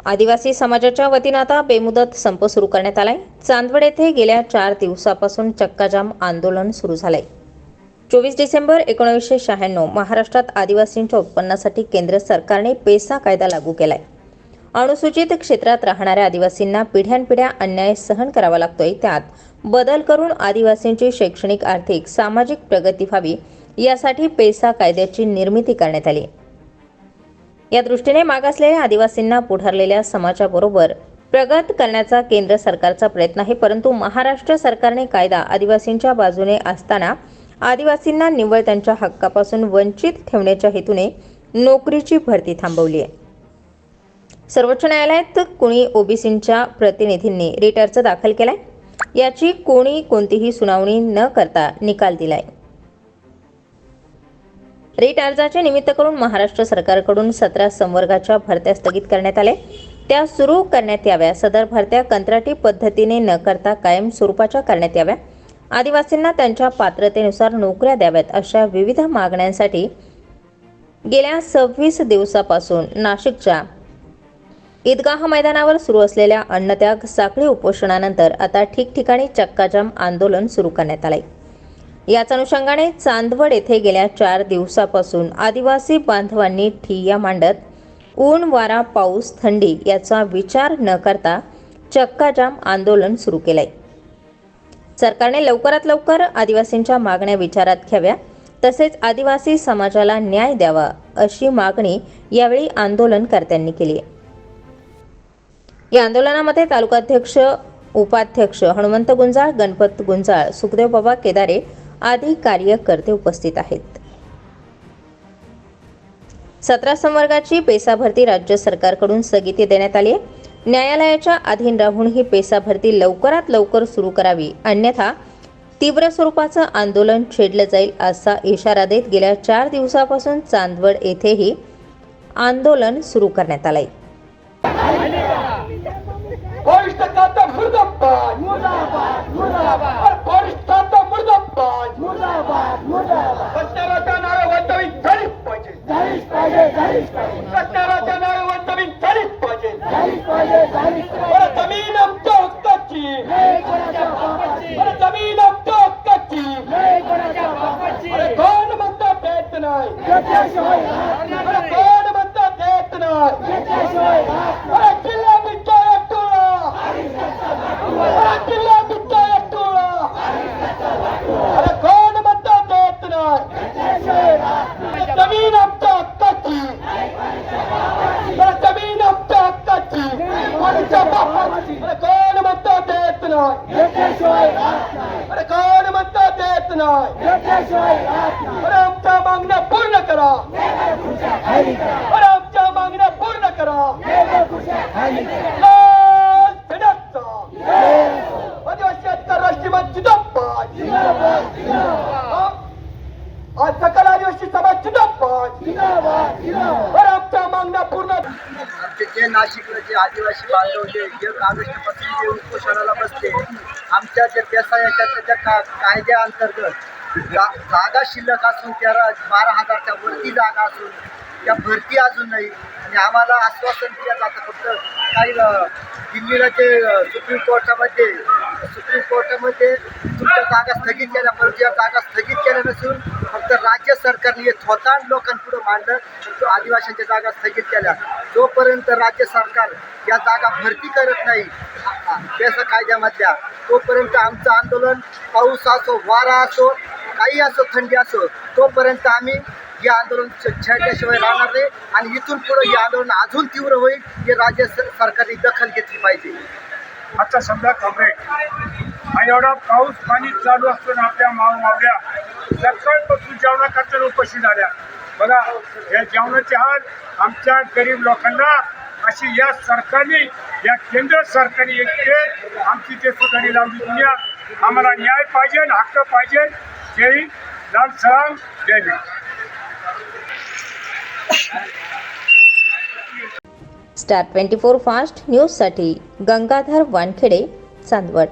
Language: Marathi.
आदिवासी समाजाच्या वतीनं आता बेमुदत संप सुरू करण्यात आलाय. चांदवड येथे गेल्या चार दिवसापासून चक्काजाम आंदोलन सुरू झालंय. चोवीस डिसेंबर एकोणीसशे शहाण्णव महाराष्ट्रात आदिवासींच्या उत्पन्नासाठी केंद्र सरकारने पेसा कायदा लागू केलाय. अनुसूचित क्षेत्रात राहणाऱ्या आदिवासींना पिढ्यानपिढ्या अन्याय सहन करावा लागतोय. त्यात बदल करून आदिवासींची शैक्षणिक आर्थिक सामाजिक प्रगती व्हावी यासाठी पेसा कायद्याची निर्मिती करण्यात आली. या दृष्टीने मागासलेल्या आदिवासींना पुढारलेल्या समाजाबरोबर प्रगत करण्याचा केंद्र सरकारचा प्रयत्न आहे. परंतु महाराष्ट्र सरकारने कायदा आदिवासींच्या बाजूने असताना आदिवासींना निव्वळ त्यांच्या हक्कापासून वंचित ठेवण्याच्या हेतूने नोकरीची भरती थांबवली आहे. सर्वोच्च न्यायालयात कोणी ओबीसींच्या प्रतिनिधींनी रिट अर्ज दाखल केलाय? याची कोणी कोणतीही सुनावणी न करता निकाल दिलाय. रिट अर्जाचे निमित्त करून महाराष्ट्र सरकारकडून सतरा संवर्गाच्या भरत्या स्थगित करण्यात आल्या. त्या सुरू करण्यात याव्या. सदर भरत्या कंत्राटी पद्धतीने न करता कायम स्वरूपाच्या करण्यात याव्या. आदिवासींना त्यांच्या पात्रतेनुसार नोकऱ्या द्याव्यात अशा विविध मागण्यांसाठी गेल्या सव्वीस दिवसापासून नाशिकच्या ईदगाह मैदानावर सुरू असलेल्या अन्नत्याग साखळी उपोषणानंतर आता ठिकठिकाणी चक्काजाम आंदोलन सुरू करण्यात आले याच अनुषंगाने चांदवड येथे गेल्या चार दिवसापासून आदिवासी बांधवांनी ठिय्या मांडत ऊन वारा पाऊस थंडी याचा विचार न करता चक्काजाम आंदोलन सुरू केलंय. सरकारने लवकरात लवकर आदिवासींच्या मागण्या विचारात घ्याव्या तसेच आदिवासी समाजाला न्याय द्यावा अशी मागणी यावेळी आंदोलनकर्त्यांनी केली आहे. या आंदोलनामध्ये तालुकाध्यक्ष उपाध्यक्ष हनुमंत गुंजाळ गणपत गुंजाळ सुखदेव बाबा केदारे आदी कार्यकर्ते उपस्थित आहेत सतरा संवर्गाची पेसा भरती राज्य सरकारकडून स्थगिती देण्यात आली आहे न्यायालयाच्या अधीन राहून ही पेसा भरती लवकरात लवकर सुरू करावी अन्यथा तीव्र स्वरूपाचं आंदोलन छेडलं जाईल असा इशारा देत गेल्या चार दिवसापासून चांदवड येथेही आंदोलन सुरू करण्यात आलंय Foristakatta Murdabad! Murdabad! பாடுபட்ட தேத்தினார் கிள்ள பிட்டா எட்டுவா கிள்ள பிட்டா எட்டுவா கோடுபட்ட தேத்தினார் நவீனத்த அக்கச்சி நவீனத்த அக்கச்சி கோடுபட்ட தேத்தினார் கோடுபட்ட தேத்தினார் அம்மா மங்கன पूर्ण करा आमच्या मागण्या पूर्ण करा. आदिवासी जिंदाबाद. आज सकल आदिवासी जिंदाबाद. आमच्या मागण्या पूर्ण आमचे जे नाशिकला जे आदिवासी बांधव जे एक ऑगस्टपासून जे उपोषणाला बसले आमच्या जे पेसायाच्या त्याच्या कायद्या अंतर्गत जागा शिल्लक असून त्या बारा हजारच्या वरती जागा असून त्या भरती अजून नाही. आणि आम्हाला आश्वासन दिलं जातं फक्त काही दिल्लीला जे सुप्रीम कोर्टामध्ये सुप्रीम कोर्टामध्ये तुमच्या जागा स्थगित केल्या परंतु या जागा स्थगित केल्या नसून फक्त राज्य सरकारने हे थोतांड लोकांपुढे मांडलं तो आदिवासींच्या जागा स्थगित केल्या. जोपर्यंत राज्य सरकार या जागा भरती करत नाही त्याचा कायद्यामधल्या तोपर्यंत आमचं आंदोलन पाऊस असो वारा असो काही असो थंडी असो तोपर्यंत आम्ही हे आंदोलन छ- छेडल्याशिवाय राहणार नाही आणि इथून पुढे हे आंदोलन अजून तीव्र होईल हे राज्य सरकारने दखल घेतली पाहिजे. आता समजा कॉम्रेड हा एवढा पाऊस पाणी चालू असताना आपल्या माव मावल्या सकाळपासून जेवणाकरता उपस्थित झाल्या. बघा या जेवणाचे हाल आमच्या गरीब लोकांना अशी या सरकारने या केंद्र सरकारने एक आमची ते सुधारी लावली. दुनिया आम्हाला न्याय पाहिजे हक्क पाहिजे. जय लाल सलाम जय Bhim star twenty four fast न्यूजसाठी गंगाधर वानखेडे चांदवड.